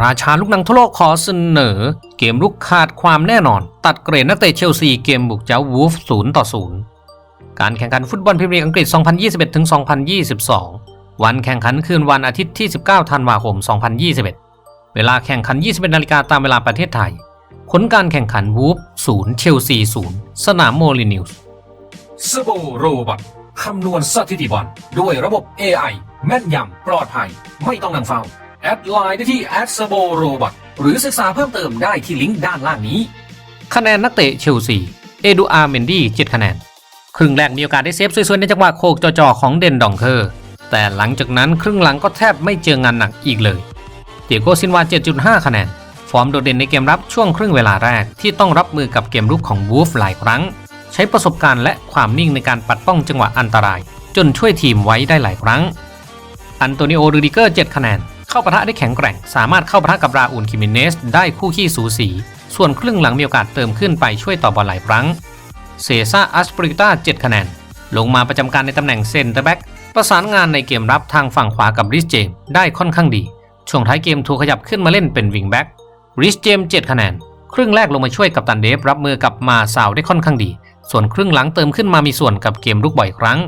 ราชาลูกหนังทั่วโลกขอเสนอ เกมลุกขาดความแน่นอน ตัดเกรดนักเตะเชลซีเกมบุกเจ้าวูฟ0ต่อ0การแข่งขันฟุตบอลพรีเมียร์อังกฤษ 2021-2022 วันแข่งขันคืนวันอาทิตย์ที่ 19 ธันวาคม 2021 เวลาแข่งขัน 21นาฬิกาตามเวลาประเทศไทย ผลการแข่งขันวูฟ0เชลซี0สนามโมลินิวส์สโบโรบอทคำนวณสถิติบอลด้วยระบบ AI แม่นยำปลอดภัยไม่ต้องนั่งเฝ้า แอดไลน์ได้ที่ a d s b o r o b o t หรือศึกษาเพิ่มเติมได้ที่ลิงก์ด้านล่างนี้ คะแนนนักเตะเชลซี เอดูอาร์เมนดี้7คะแนน ครึ่งแรกมีโอกาสได้เซฟสวยๆ ในจังหวะโคกจ่อๆของเดนดองเคอร์ แต่หลังจากนั้นครึ่งหลังก็แทบไม่เจองานหนักอีกเลย เตียโกซินวา 7.5 คะแนน ฟอร์มโดดเด่นในเกมรับช่วงครึ่งเวลาแรกที่ต้องรับมือกับเกมรุกของวูฟหลายครั้ง ใช้ประสบการณ์และความนิ่งในการปัดป้องจังหวะอันตราย จนช่วยทีมไว้ได้หลายครั้ง อันโตนิโอ รูดิเกอร์ 7 คะแนน เข้าปะทะได้แข็งแกร่ง สามารถเข้าปะทะกับราอูลคิมิเนส ได้คู่ขี้สูสี ส่วนครึ่งหลังมีโอกาสเติมขึ้นไปช่วยต่อบอลหลายครั้ง เซซ่าอัสปริต้า7คะแนน ลงมาประจำการในตำแหน่งเซนเตอร์แบ็กประสานงานในเกมรับทางฝั่งขวากับริสเจมได้ค่อนข้างดี ช่วงท้ายเกมถูกขยับขึ้นมาเล่นเป็นวิงแบ็กริสเจมส์7คะแนน ครึ่งแรกลงมาช่วยกับตันเดฟรับมือกับมาซาวได้ค่อนข้างดี ส่วนครึ่งหลังเติมขึ้นมามีส่วนกับเกมลุกบ่อยครั้ง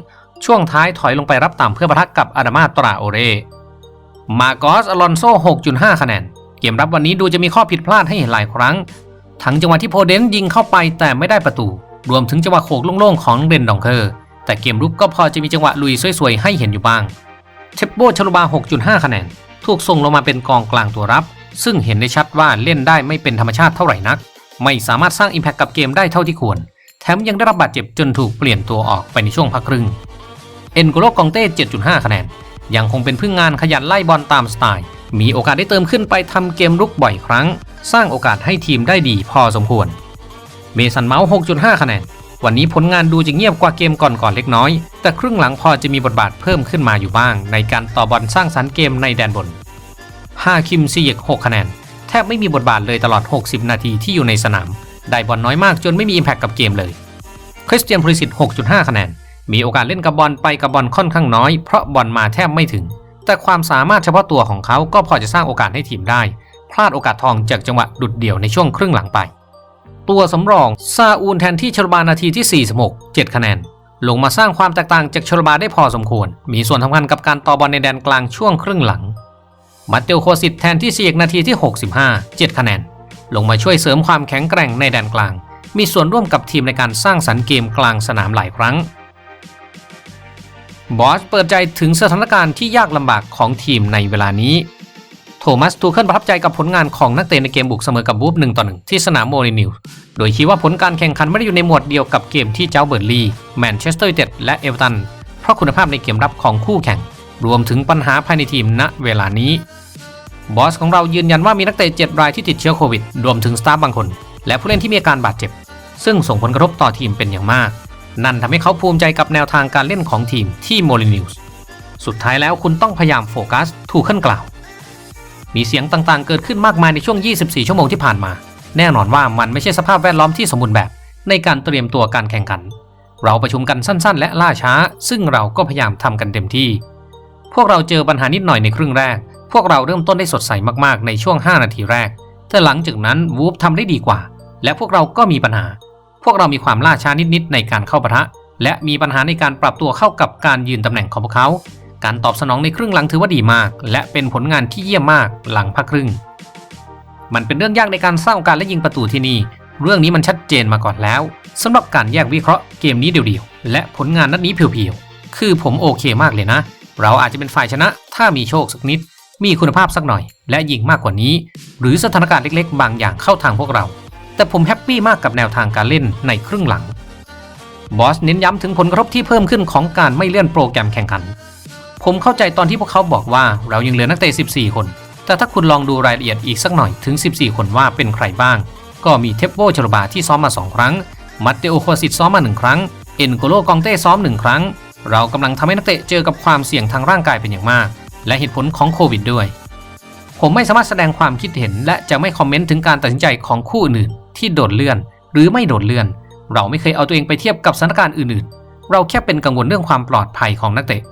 ช่วงท้ายถอยลงไปรับต่ำเพื่อปะทะกับอาดามาตราโอเร มาโกสอลอนโซ 6.5 คะแนน เกมรับวันนี้ดูจะมีข้อผิดพลาดให้เห็นหลายครั้ง ทั้งจังหวะที่โพเดนยิงเข้าไปแต่ไม่ได้ประตู รวมถึงจังหวะโขกโล่งๆของเรนดองเคอร์ แต่เกมรุกก็พอจะมีจังหวะลุยสวยๆให้เห็นอยู่บ้างเทปโบชลุบา 6.5 คะแนน ถูกส่งลงมาเป็นกองกลางตัวรับ ซึ่งเห็นได้ชัดว่าเล่นได้ไม่เป็นธรรมชาติเท่าไหร่นัก ไม่สามารถสร้างอิมแพคกับเกมได้เท่าที่ควร แถมยังได้รับบาดเจ็บจนถูกเปลี่ยนตัวออกไปในช่วงพักครึ่ง เอ็นโกโลกองเต้ 7.5 คะแนน ยังคงเป็นพึ่งงานขยันไล่บอลตามสไตล์ มีโอกาสได้เติมขึ้นไปทำเกมรุกบ่อยครั้ง สร้างโอกาสให้ทีมได้ดีพอสมควร เมสันเมาส์ 6.5 คะแนน วันนี้ผลงานดูจะเงียบกว่าเกมก่อนๆเล็กน้อย แต่ครึ่งหลังพอจะมีบทบาทเพิ่มขึ้นมาอยู่บ้าง ในการต่อบอลสร้างสรรค์เกมในแดนบนฮาคิมซีเยก6คะแนน แทบไม่มีบทบาทเลยตลอด 60 นาทีที่อยู่ในสนาม ได้บอลน้อยมากจนไม่มีอิมแพคกับเกมเลย คริสเตียนพริสิต6.5 คะแนน มีโอกาสเล่นกับบอลไปกับบอลค่อนข้างน้อย เพราะบอลมาแทบไม่ถึง แต่ความสามารถเฉพาะตัวของเขาก็พอจะสร้างโอกาสให้ทีมได้ พลาดโอกาสทองจากจังหวะดุดเดี่ยวในช่วงครึ่งหลังไป ตัวสำรองซาอูลแทนที่ชลบานาทีที่ 46 7 คะแนน ลงมาสร้างความแตกต่างจากชลบาได้พอสมควร มีส่วนสำคัญกับการต่อบอลในแดนกลางช่วงครึ่งหลังมาเตลโคสิตแทนที่เสียกนาทีที่ 65 7 คะแนน ลงมาช่วยเสริมความแข็งแกร่งในแดนกลาง มีส่วนร่วมกับทีมในการสร้างสรรค์เกมกลางสนามหลายครั้ง บอสเปิดใจถึงสถานการณ์ที่ยากลำบากของทีมในเวลานี้ โทมัสทูเคิลประทับใจกับผลงานของนักเตะในเกมบุกเสมอกับบูฟ1ต่อ1ที่สนามโมลินิว โดยชี้ว่าผลการแข่งขันไม่ได้อยู่ในหมวดเดียวกับเกมที่เจ้าเบิร์นลีแมนเชสเตอร์ยูไนเต็ดและเอเวอร์ตัน เพราะคุณภาพในเกมรับของคู่แข่ง รวมถึงปัญหาภายในทีมณเวลานี้ บอสของเรายืนยันว่ามีนักเตะ7รายที่ติดเชื้อโควิด รวมถึงสตาฟบางคน และผู้เล่นที่มีอาการบาดเจ็บ ซึ่งส่งผลกระทบต่อทีมเป็นอย่างมาก นั่นทำให้เขาภูมิใจกับแนวทางการเล่นของทีมที่โมลินิวส์สุดท้ายแล้วคุณต้องพยายามโฟกัสถูกขึ้นกล่าว มีเสียงต่างๆ เกิดขึ้นมากมายในช่วง 24 ชั่วโมงที่ผ่านมา แน่นอนว่ามันไม่ใช่สภาพแวดล้อมที่สมบูรณ์แบบ ในการเตรียมตัวการแข่งขัน เราประชุมกันสั้นๆ และล่าช้า ซึ่งเราก็พยายามทำกันเต็มที่ พวกเราเจอปัญหานิดหน่อยในครึ่งแรก พวกเราเริ่มต้นได้สดใสมากๆ ในช่วง 5 นาทีแรก แต่หลังจากนั้นวูฟทำได้ดีกว่า และพวกเราก็มีปัญหา พวกเรามีความล่าช้านิดๆในการเข้าปะทะ และมีปัญหาในการปรับตัวเข้ากับการยืนตำแหน่งของพวกเขา การตอบสนองในครึ่งหลังถือว่าดีมาก และเป็นผลงานที่เยี่ยมมากหลังพักครึ่ง มันเป็นเรื่องยากในการสร้างโอกาสและยิงประตูที่นี่ เรื่องนี้มันชัดเจนมาก่อนแล้วสำหรับการแยกวิเคราะห์เกมนี้เดี่ยวๆ และผลงานนัดนี้เพียวๆ คือผมโอเคมากเลยนะ เราอาจจะเป็นฝ่ายชนะ ถ้ามีโชคสักนิด มีคุณภาพสักหน่อย และยิงมากกว่านี้ หรือสถานการณ์เล็กๆ บางอย่างเข้าทางพวกเรา แต่ผมแฮปปี้มากกับแนวทางการเล่นในครึ่งหลัง บอสเน้นย้ำถึงผลกระทบที่เพิ่มขึ้นของการไม่เลื่อนโปรแกรมแข่งขัน ผมเข้าใจตอนที่พวกเขาบอกว่าเรายังเหลือนักเตะ 14 คน แต่ถ้าคุณลองดูรายละเอียดอีกสักหน่อยถึง 14 คนว่าเป็นใครบ้าง ก็มีเทปโบชลบาที่ซ้อมมา 2 ครั้ง มัตเตโอโคซิตซ้อมมา 1 ครั้ง เอ็นโกโลกองเต้ซ้อม 1 ครั้ง เรากำลังทำให้นักเตะเจอกับความเสี่ยงทางร่างกายเป็นอย่างมาก และเหตุผลของโควิดด้วยผมไม่สามารถแสดงความคิดเห็นและจะไม่คอมเมนต์ถึงการตัดสินใจของคู่อื่น ที่โดดเลื่อน หรือไม่โดดเลื่อน เราไม่เคยเอาตัวเองไปเทียบกับสถานการณ์อื่นๆ เราแค่เป็นกังวลเรื่องความปลอดภัยของนักเตะ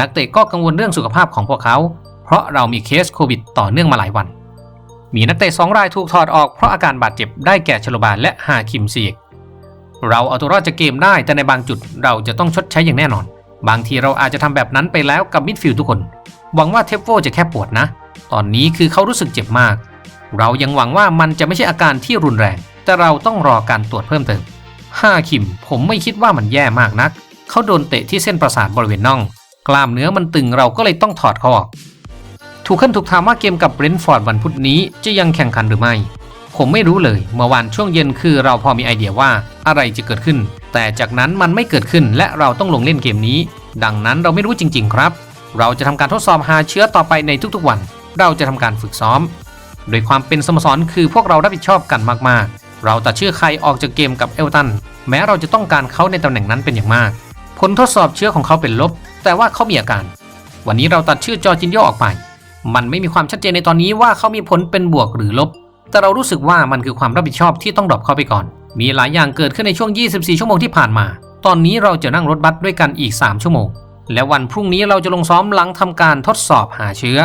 นักเตะก็กังวลเรื่องสุขภาพของพวกเขา เพราะเรามีเคสโควิดต่อเนื่องมาหลายวัน มีนักเตะสองรายถูกถอดออกเพราะอาการบาดเจ็บได้แก่ชโลบาและฮาคิมเซียกเราเอาตัวรอดจากเกมได้แต่ในบางจุดเราจะต้องชดใช้อย่างแน่นอน บางทีเราอาจจะทำแบบนั้นไปแล้วกับมิดฟิลด์ทุกคน หวังว่าเทปโฟจะแค่ปวดนะ ตอนนี้คือเขารู้สึกเจ็บมาก เรายังหวังว่ามันจะไม่ใช่อาการที่รุนแรง แต่เราต้องรอการตรวจเพิ่มเติมฮาคิมผมไม่คิดว่ามันแย่มากนัก เขาโดนเตะที่เส้นประสาทบริเวณน่อง กล้ามเนื้อมันตึงเราก็เลยต้องถอดเขาออกถูกขึ้นถูกถามว่าเกมกับเบรนท์ฟอร์ดวันพุธนี้จะยังแข่งขันหรือไม่ ผมไม่รู้เลยเมื่อวานช่วงเย็นคือเราพอมีไอเดียว่าอะไรจะเกิดขึ้น แต่จากนั้นมันไม่เกิดขึ้นและเราต้องลงเล่นเกมนี้ ดังนั้นเราไม่รู้จริง ๆ ครับ เราจะทำการทดสอบหาเชื้อต่อไปในทุกๆวัน เราจะทำการฝึกซ้อม โดยความเป็นสโมสรคือพวกเรารับผิดชอบกันมากๆ เราตัดชื่อใครออกจากเกมกับเอลตัน แม้เราจะต้องการเขาในตำแหน่งนั้นเป็นอย่างมาก ผลทดสอบเชื้อของเขาเป็นลบ แต่ว่าเขามีอาการ วันนี้เราตัดชื่อจอจินโยออกไป มันไม่มีความชัดเจนในตอนนี้ว่าเขามีผลเป็นบวกหรือลบ แต่เรารู้สึกว่ามันคือความรับผิดชอบที่ต้องดรอปเขาไปก่อน มีหลายอย่างเกิดขึ้นในช่วง 24 ชั่วโมงที่ผ่านมา ตอนนี้เราจะนั่งรถบัสด้วยกันอีก 3 ชั่วโมง และวันพรุ่งนี้เราจะลงซ้อมหลังทำการทดสอบหาเชื้อ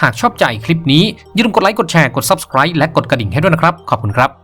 หากชอบใจคลิปนี้อย่าลืมกดไลค์กดแชร์กด Subscribe และกดกระดิ่งให้ด้วยนะครับ ขอบคุณครับ